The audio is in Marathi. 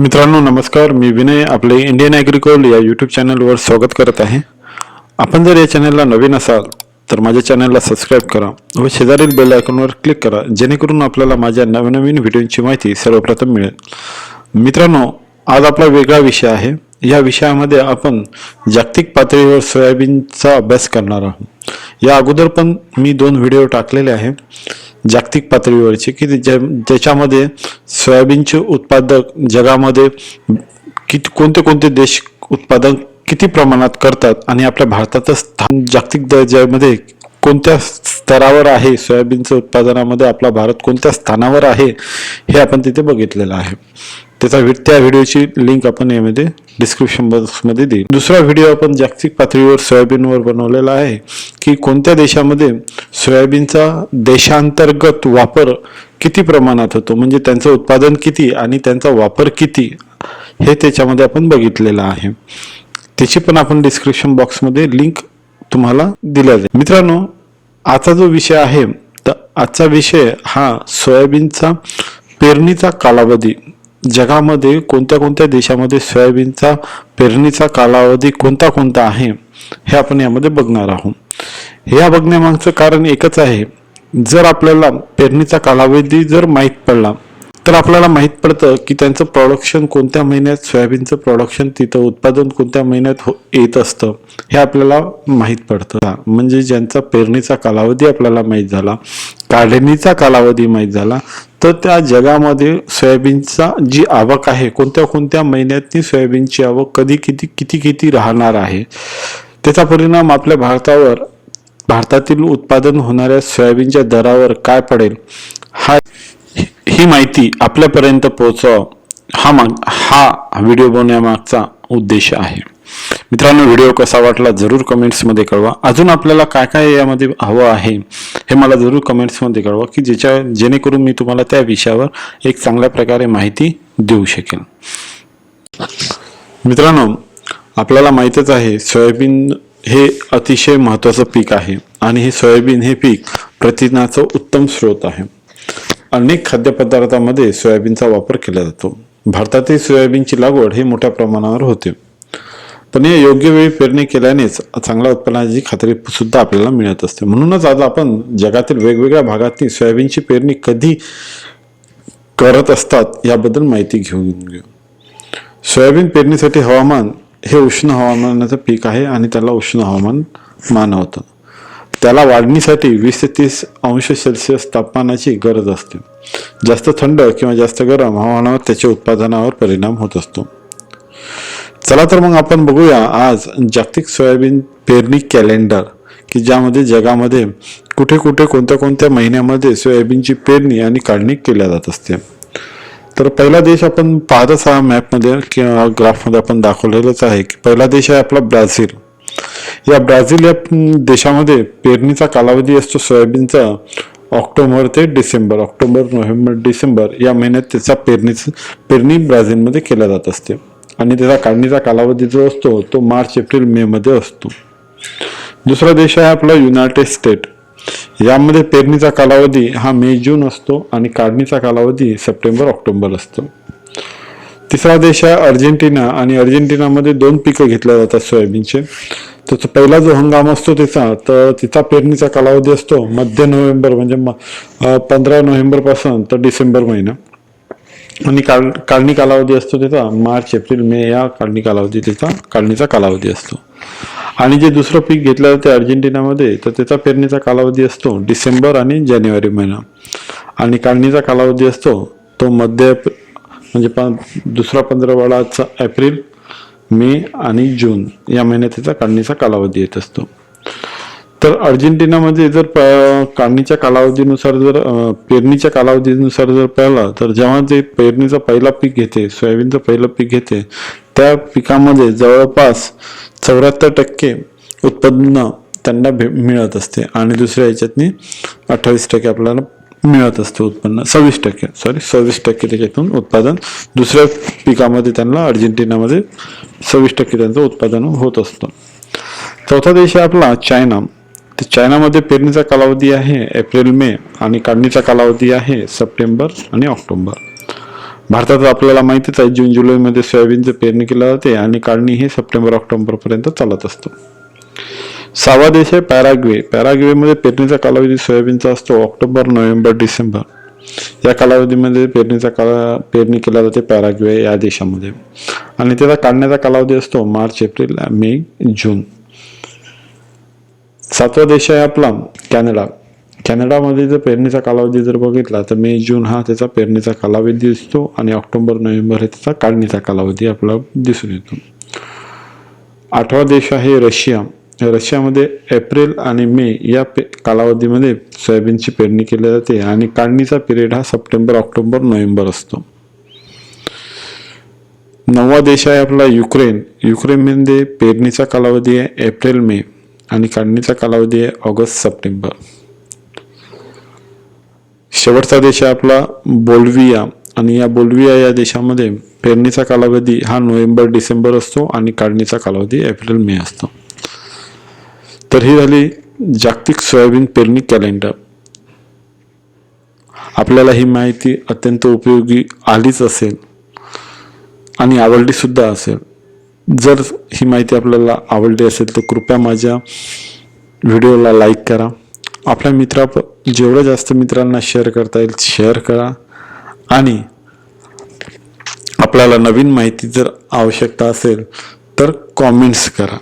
मित्रांनो नमस्कार. मी विनय आपले इंडियन ॲग्रिकोल या यूट्यूब चॅनलवर स्वागत करत आहे. आपण जर या चॅनलला नवीन असाल तर माझ्या चॅनलला सबस्क्राईब करा व शेजारील बेल आयकॉनवर क्लिक करा जेणेकरून आपल्याला माझ्या नवीन नवीन व्हिडिओची माहिती सर्वप्रथम मिळेल. मित्रांनो आज आपला वेगळा विषय आहे. या विषयामध्ये आपण जागतिक पातळीवर सोयाबीनचा अभ्यास करणार आहोत. या अगोदर पण मी दोन व्हिडिओ टाकलेले आहे जागतिक पातळीवरचे की ज्या ज्याच्यामध्ये सोयाबीनचे उत्पादक जगामध्ये किती कोणते कोणते देश उत्पादन किती प्रमाणात करतात आणि आपल्या भारताचं स्थान जागतिक दर्जामध्ये कोणत्या स्तरावर आहे सोयाबीनच्या उत्पादनामध्ये आपला भारत कोणत्या स्थानावर आहे हे आपण तिथे बघितलेलं आहे. त्याचा त्या व्हिडिओची लिंक आपण यामध्ये डिस्क्रिप्शन बॉक्समध्ये देईल. दुसरा व्हिडिओ आपण जागतिक पातळीवर सोयाबीनवर बनवलेला आहे की कोणत्या देशामध्ये सोयाबीनचा देशांतर्गत वापर किती प्रमाणात होतो? म्हणजे त्यांचं उत्पादन किती आणि त्यांचा वापर किती? हे त्याच्यामध्ये आपण बघितलेलं आहे. त्याची पण आपण डिस्क्रिप्शन बॉक्समध्ये लिंक तुम्हाला दिल्या जाईल. मित्रांनो आता जो विषय आहे तर आजचा विषय हा सोयाबीनचा पेरणीचा कालावधी जगामध्ये कोणत्या कोणत्या देशामध्ये सोयाबीनचा पेरणीचा कालावधी कोणता कोणता आहे हे आपण यामध्ये बघणार आहोत. या बघण्यामागचं कारण एकच आहे जर आपल्याला पेरणीचा कालावधी जर माहीत पडला तर आपल्याला माहीत पडतं की त्यांचं प्रोडक्शन कोणत्या महिन्यात सोयाबीनचं प्रोडक्शन तिथं उत्पादन कोणत्या महिन्यात हो येत असतं हे आपल्याला माहीत पडतं. म्हणजे ज्यांचा पेरणीचा कालावधी आपल्याला माहीत झाला काढणीचा कालावधी माहीत झाला तर त्या जगामध्ये सोयाबीनचा जी आवक आहे कोणत्या कोणत्या महिन्यातनी सोयाबीनची आवक कधी किती किती किती राहणार आहे त्याचा परिणाम आपल्या भारतावर भारतातील उत्पादन होणाऱ्या सोयाबीनच्या दरावर काय पडेल हा ही माहिती आपल्यापर्यंत पोहोचव. हा माग हा व्हिडिओ बनवण्यामागचा उद्देश आहे. मित्रांनो व्हिडिओ कसा वाटला जरूर कमेंट्समध्ये कळवा. अजून आपल्याला काय काय यामध्ये हवं आहे हे मला जरूर कमेंट्समध्ये कळवा की ज्याच्या जेणेकरून मी तुम्हाला त्या विषयावर एक चांगल्या प्रकारे माहिती देऊ शकेन. मित्रांनो आपल्याला माहीतच आहे सोयाबीन हे अतिशय महत्त्वाचं पीक आहे आणि हे सोयाबीन हे पीक प्रथिनाचं उत्तम स्रोत आहे. अनेक खाद्यपदार्थामध्ये सोयाबीनचा वापर केला जातो. भारतातील सोयाबीनची लागवड हे मोठ्या प्रमाणावर होते. पण या योग्य वेळी पेरणी केल्यानेच चांगल्या उत्पन्नाची खात्री सुद्धा आपल्याला मिळत असते. म्हणूनच आज आपण जगातील वेगवेगळ्या भागातील सोयाबीनची पेरणी कधी करत असतात याबद्दल माहिती घेऊन घेऊ. सोयाबीन पेरणीसाठी हवामान हे उष्ण हवामानाचं पीक आहे आणि त्याला उष्ण हवामान मानवतं. त्याला वाढणीसाठी वीस ते तीस अंश सेल्सिअस तापमानाची गरज असते. जास्त थंड किंवा जास्त गरम हवामानावर त्याच्या उत्पादनावर परिणाम होत असतो. चला तर मग आपण बघूया आज जागतिक सोयाबीन पेरणी कॅलेंडर की ज्यामध्ये जगामध्ये कुठे कुठे कोणत्या कोणत्या महिन्यामध्ये सोयाबीनची पेरणी आणि काढणी केल्या जात असते. तर पहिला देश आपण पाहतच हा मॅपमध्ये किंवा ग्राफमध्ये आपण दाखवलेलंच आहे की पहिला देश आहे आपला ब्राझील. या ब्राझील या देशामध्ये पेरणीचा कालावधी असतो सोयाबीनचा ऑक्टोबर ते डिसेंबर ऑक्टोबर नोव्हेंबर डिसेंबर या महिन्यात त्याचा पेरणीचं पेरणी ब्राझीलमध्ये केल्या जात असते. आणि त्याचा काढणीचा कालावधी जो असतो तो मार्च एप्रिल मे मध्ये असतो. दुसरा देश आहे आपला युनायटेड स्टेट. यामध्ये पेरणीचा कालावधी हा मे जून असतो आणि काढणीचा कालावधी सप्टेंबर ऑक्टोबर असतो. तिसरा देश आहे अर्जेंटिना आणि अर्जेंटिनामध्ये दोन पिकं घेतल्या जातात सोयाबीनचे. त्याचा पहिला जो हंगाम असतो त्याचा तर तिचा पेरणीचा कालावधी असतो मध्य नोव्हेंबर म्हणजे पंधरा नोव्हेंबरपासून तर डिसेंबर महिना. म्हणजे आणि काढ काढणी कालावधी असतो त्याचा मार्च एप्रिल मे या काढणी कालावधी त्याचा काढणीचा कालावधी असतो. आणि जे दुसरं पीक घेतलं जाते अर्जेंटिनामध्ये तर त्याचा पेरणीचा कालावधी असतो डिसेंबर आणि जानेवारी महिना. आणि काढणीचा कालावधी असतो तो मध्य एप- म्हणजे प दुसरा पंधरवाडाचा एप्रिल मे आणि जून या महिन्यात त्याचा काढणीचा कालावधी येत असतो. तर अर्जेंटिनामध्ये जर प- काढणीच्या कालावधीनुसार जर पेरणीच्या कालावधीनुसार जर पाहिला तर जेव्हा ते पेरणीचं पहिला पीक घेते सोयाबीनचं पहिलं पीक घेते त्या पिकामध्ये जवळपास चौऱ्याहत्तर टक्के उत्पन्न त्यांना भे मिळत असते. आणि दुसऱ्या याच्यातनी अठ्ठावीस टक्के आपल्याला मिळत असते उत्पन्न. सव्वीस टक्के सॉरी सव्वीस टक्के त्याच्यातून उत्पादन दुसऱ्या पिकामध्ये त्यांना अर्जेंटिनामध्ये सव्वीस टक्के त्यांचं उत्पादन होत असतं. चौथा देश आहे आपला चायना. तर चायनामध्ये पेरणीचा कालावधी आहे एप्रिल मे आणि काढणीचा कालावधी आहे सप्टेंबर आणि ऑक्टोबर. भारतात आपल्याला माहितीच आहे जून जुलैमध्ये सोयाबीनचं पेरणी केलं जाते आणि काढणी ही सप्टेंबर ऑक्टोबरपर्यंत चालत असतो. सहावा देश आहे पॅराग्वे. पॅराग्वेमध्ये पेरणीचा कालावधी सोयाबीनचा असतो ऑक्टोबर नोव्हेंबर डिसेंबर. या कालावधीमध्ये पेरणीचा काला पेरणी केला जाते पॅराग्वे या देशामध्ये. आणि त्याचा काढण्याचा कालावधी असतो मार्च एप्रिल मे जून. सातवा देश आहे आपला कॅनडा. कॅनडामध्ये जर पेरणीचा कालावधी जर बघितला तर मे जून हा त्याचा पेरणीचा कालावधी दिसतो आणि ऑक्टोबर नोव्हेंबर हे त्याचा काढणीचा कालावधी आपला दिसून येतो. आठवा देश आहे रशिया. रशियामध्ये एप्रिल आणि मे या पे कालावधीमध्ये सोयाबीनची पेरणी केली जाते आणि काढणीचा पिरियड हा सप्टेंबर ऑक्टोबर नोव्हेंबर असतो. नववा देश आहे आपला युक्रेन. युक्रेनमध्ये पेरणीचा कालावधी आहे एप्रिल मे. आणि काढणीचा कालावधी आहे ऑगस्ट सप्टेंबर. शेवटचा देश आहे आपला बोल्विया आणि या बोल्विया या देशामध्ये पेरणीचा कालावधी हा नोव्हेंबर डिसेंबर असतो आणि काढणीचा कालावधी एप्रिल मे असतो. तर ही झाली जागतिक सोयाबीन पेरणी कॅलेंडर. आपल्याला ही माहिती अत्यंत उपयोगी आलीच असेल आणि आवडली सुद्धा असेल. जर ही माहिती आपल्याला आवडली असेल तर कृपया माझ्या व्हिडिओला लाईक करा. आपल्या मित्रा जेवढं जास्त मित्रांना शेअर करता येईल शेअर करा. आणि आपल्याला नवीन माहिती जर आवश्यकता असेल तर कॉमेंट्स करा.